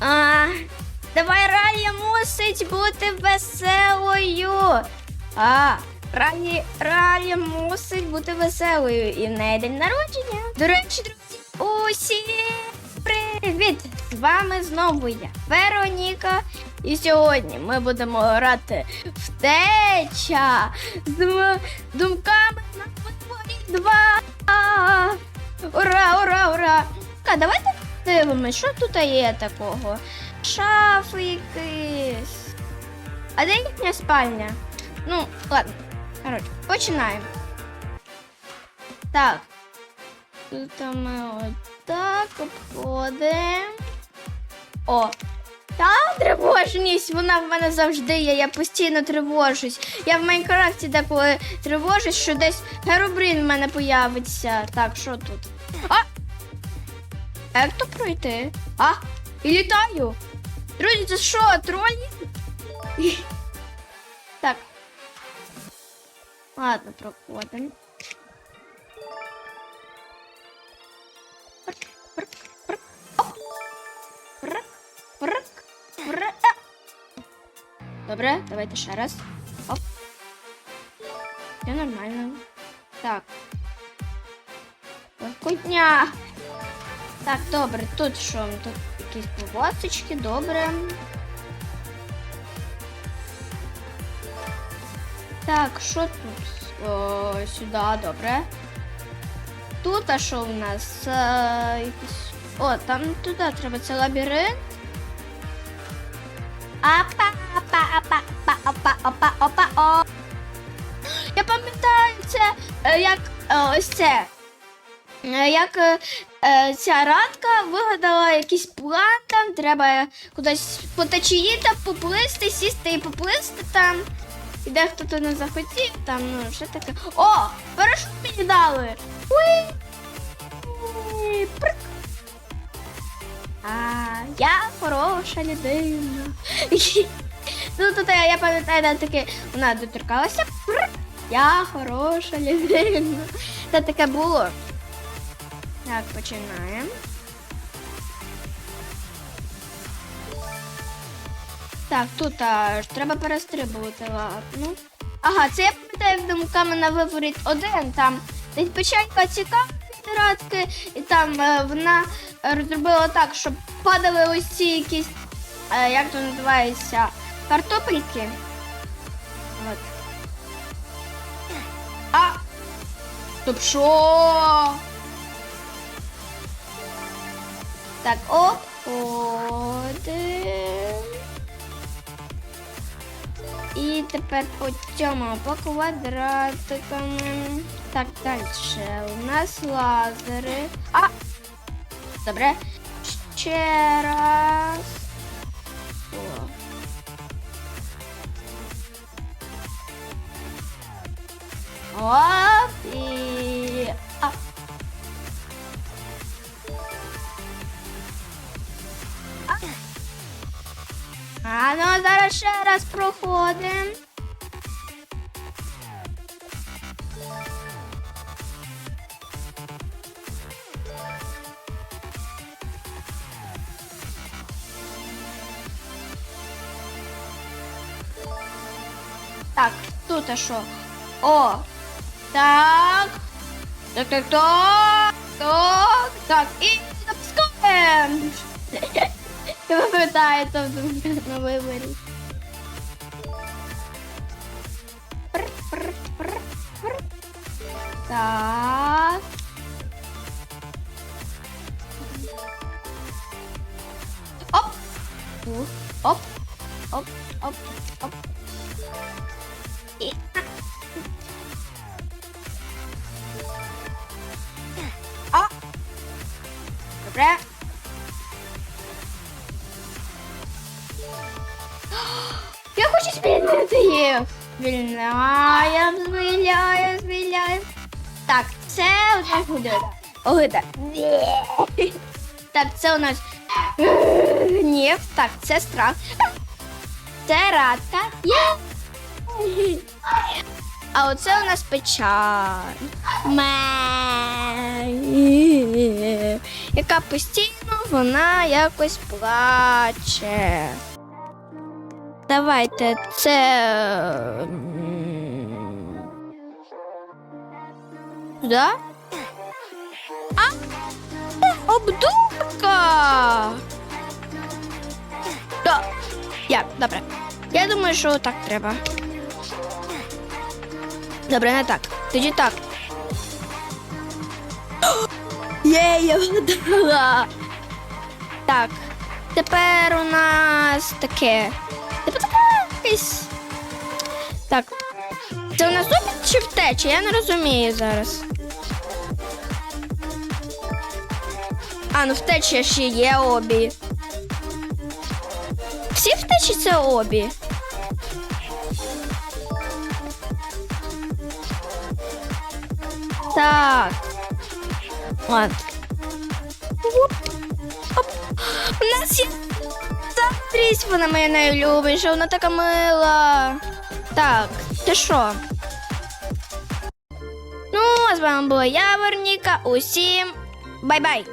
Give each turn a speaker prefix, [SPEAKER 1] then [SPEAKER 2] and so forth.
[SPEAKER 1] А, давай Ралі мусить бути веселою. А, Ралі, Ралі мусить бути веселою. І в неї день народження. До речі, друзі, усім привіт! З вами знову я, Вероніка. І сьогодні ми будемо грати втеча з думками на подворі 2. Ура, ура, ура! А давайте дивимось, що тут є такого. Шафи якісь. А де їхня спальня? Ну, ладно. Коротше, починаємо. Так. Тут ми отак обходимо. О! Та тривожність, вона в мене завжди є, я постійно тривожусь. Я в Майнкрафті деколи тривожусь, що десь Геробрін в мене появиться. Так, що тут? А! Як то пройти? А? І літаю. Друзі, це що, тролі? Так. Ладно, проходимо. Добре, давайте ще раз. Оп. Все нормально. Так. Легкотня. Так, добре, тут що? Тут якісь полосочки, добре. Так, що тут? О, сюди, добре. Тут, а що у нас? Е, якісь... О, там туди треба, це лабіринт. Апа, апа, апа, апа, апа, опа, опа, о. Я пам'ятаю це, е, як е, ось це. Е, Як е, е, ця радка вигадала якийсь план, там треба кудись по течії там поплисти, сісти і поплисти там. І дехто то не захотів, там, ну, що таке. О! Парашут мені дали! Уй! Уй, прик. А, я хороша людина. ну, тут я, пам'ятаю, таке, вона доторкалася. Я хороша людина. Це таке було. Так, починаємо. Так, тут аж треба перестрибувати, ладно. Ага, це я пам'ятаю, в думками на виворіт один, там десь печенька цікава від і там е, вона розробила так, щоб падали ось ці якісь, е, як то називається, картопельки. От. А! Стоп, що? Так, обходимо. І тепер по цьому по квадратикам. Так, далі. У нас лазери. А! Добре. Ще раз. О. Оп, А ну зараз ще раз проходимо. Так, тут а що? О! Так. Так, так, так. Так, так. І запускаємо. Пам'ятаєте на виборі. Так. Оп. Оп. Оп, оп, оп. І... Хочу звільнити їх. Звільняємо, звільняємо, звільняємо. Так, це у нас буде. Огида. Так, це у нас гнів. Так, це страх. Це радка. Є. А оце у нас печаль. Ме. Яка постійно вона якось плаче. Давайте це. Сюди? А? Обдумка! Да. Як, добре. Я думаю, що так треба. Добре, не так. Тоді так. Є, я вгадала. Так. Тепер у нас таке. Тепер таке якесь. Так. Це у нас опит чи втеча? Я не розумію зараз. А, ну втеча ще є обі. Всі втечі це обі. Так. От. Оп. Оп. У нас є Трісь, вона моя найлюбіша, вона така мила. Так, ти що? Ну, а з вами була я, Верніка. Усім бай-бай!